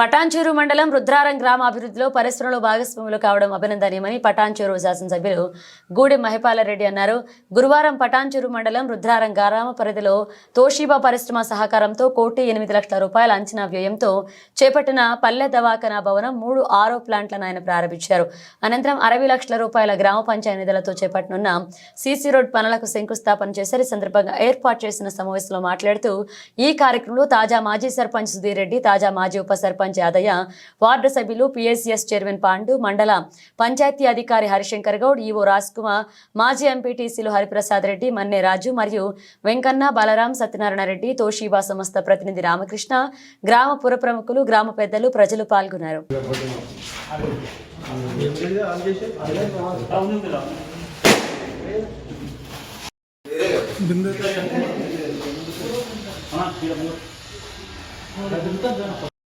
పటాన్చేరు మండలం రుద్రారం గ్రామ అభివృద్ధిలో పరిశ్రమలో భాగస్వాములు కావడం అభినందనీయమని పటాన్చేరు శాసనసభ్యులు గూడి మహిపాలరెడ్డి అన్నారు. గురువారం పటాన్చేరు మండలం రుద్రారం గ్రామ పరిధిలో తోషీబా పరిశ్రమ సహకారంతో కోటి ఎనిమిది లక్షల రూపాయల అంచనా వ్యయంతో చేపట్టిన పల్లె దవాఖానా భవనం మూడు ఆరో ప్లాంట్లను ఆయన ప్రారంభించారు. అనంతరం అరవై లక్షల రూపాయల గ్రామ పంచాయతీ నిధులతో చేపట్టనున్న సీసీ రోడ్ పనులకు శంకుస్థాపన చేశారు. ఈ సందర్భంగా ఏర్పాటు చేసిన సమావేశంలో మాట్లాడుతూ ఈ కార్యక్రమంలో తాజా మాజీ సర్పంచ్ సుధీర్ రెడ్డి తాజా మాజీ ఉప సర్పంచ్ యాదయ్య వార్డు సభ్యులు పిఎస్సిఎస్ చైర్మన్ పాండు మండల పంచాయతీ అధికారి హరిశంకర్ గౌడ్ ఈవో రాజ్ కుమార్ మాజీ ఎంపీటీసీలు హరిప్రసాద్ రెడ్డి మన్నే రాజు మరియు వెంకన్న బలరాం సత్యనారాయణ రెడ్డి తోషీబా సంస్థ ప్రతినిధి రామకృష్ణ గ్రామ పుర ప్రముఖులు గ్రామ పెద్దలు ప్రజలు పాల్గొన్నారు. चलो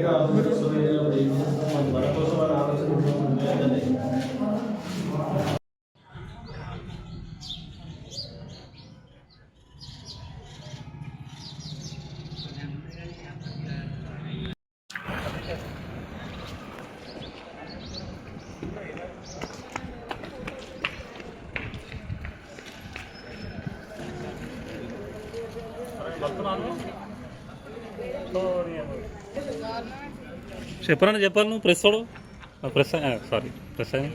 జనాలకు అనేక ఆలోచనలు వస్తున్నాయి. మన కోసం మన ఆలోచన ఉంటుందని. చెప్పరా చెప్పాలి నువ్వు? ప్రెస్ వాడు? ప్రెస్ సారీ ప్రెస్ అని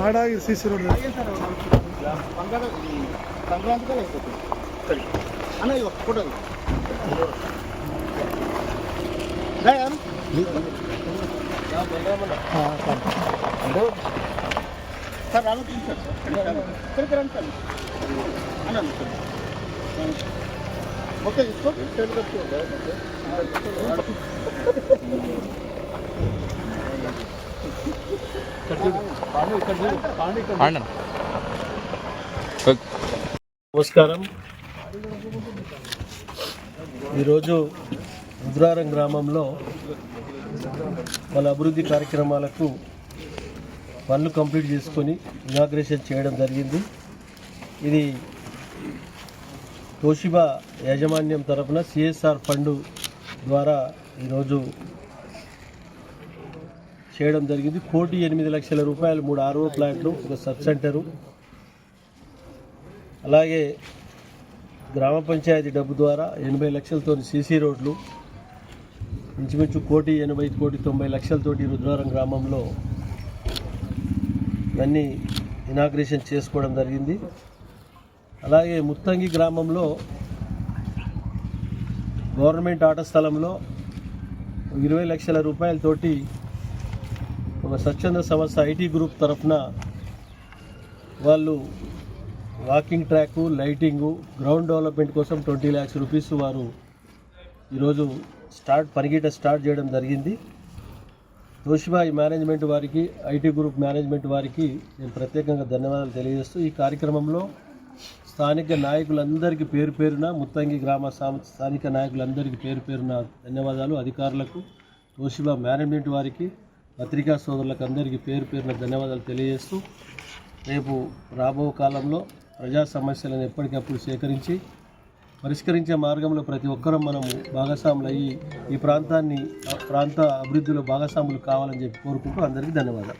ఆడ సీసీ రోడ్ అన్న ఒక photo sir Ramakrishna sir. Okay నమస్కారం. ఈరోజు రుద్రారం గ్రామంలో వాళ్ళ అభివృద్ధి కార్యక్రమాలకు పనులు కంప్లీట్ చేసుకొని ఇనాగ్రేషన్ చేయడం జరిగింది. ఇది తోషిబా యాజమాన్యం తరపున సిఎస్ఆర్ ఫండ్ ద్వారా ఈరోజు చేయడం జరిగింది. కోటి ఎనిమిది లక్షల రూపాయలు మూడు ఆర్ఓ ప్లాంట్లు ఒక సబ్ సెంటరు అలాగే గ్రామ పంచాయతీ డబ్బు ద్వారా ఎనభై లక్షలతో సీసీ రోడ్లు ఇంచుమించు కోటి ఎనభై కోటి తొంభై లక్షలతోటి రుద్రవరం గ్రామంలో ఇవన్నీ ఇనాగ్రేషన్ చేసుకోవడం జరిగింది. అలాగే ముత్తంగి గ్రామంలో గవర్నమెంట్ ఆట స్థలంలో ఇరవై లక్షల రూపాయలతోటి ఒక స్వచ్ఛంద సంస్థ ఐటీ గ్రూప్ తరఫున వాళ్ళు walking track lighting ground development కోసం ట్వంటీ ల్యాక్స్ రూపీస్ వారు ఈరోజు స్టార్ట్ పరిగెట స్టార్ట్ చేయడం జరిగింది. తోషిబాయి మేనేజ్మెంట్ వారికి ఐటీ గ్రూప్ మేనేజ్మెంట్ వారికి నేను ప్రత్యేకంగా ధన్యవాదాలు తెలియజేస్తూ ఈ కార్యక్రమంలో స్థానిక నాయకులందరికీ పేరు పేరున ముత్తంగి గ్రామ స్థానిక నాయకులందరికీ పేరు పేరున ధన్యవాదాలు. అధికారులకు తోషిబా మేనేజ్మెంట్ వారికి పత్రికా సోదరులకు అందరికీ పేరు పేరున ధన్యవాదాలు తెలియజేస్తూ రేపు రాబో కాలంలో ప్రజా సమస్యలను ఎప్పటికప్పుడు సేకరించి పరిష్కరించే మార్గంలో ప్రతి ఒక్కరూ మనము భాగస్వాములు అయ్యి ఈ ప్రాంతాన్ని ప్రాంత అభివృద్ధిలో భాగస్వాములు కావాలని చెప్పి కోరుకుంటూ అందరికీ ధన్యవాదాలు.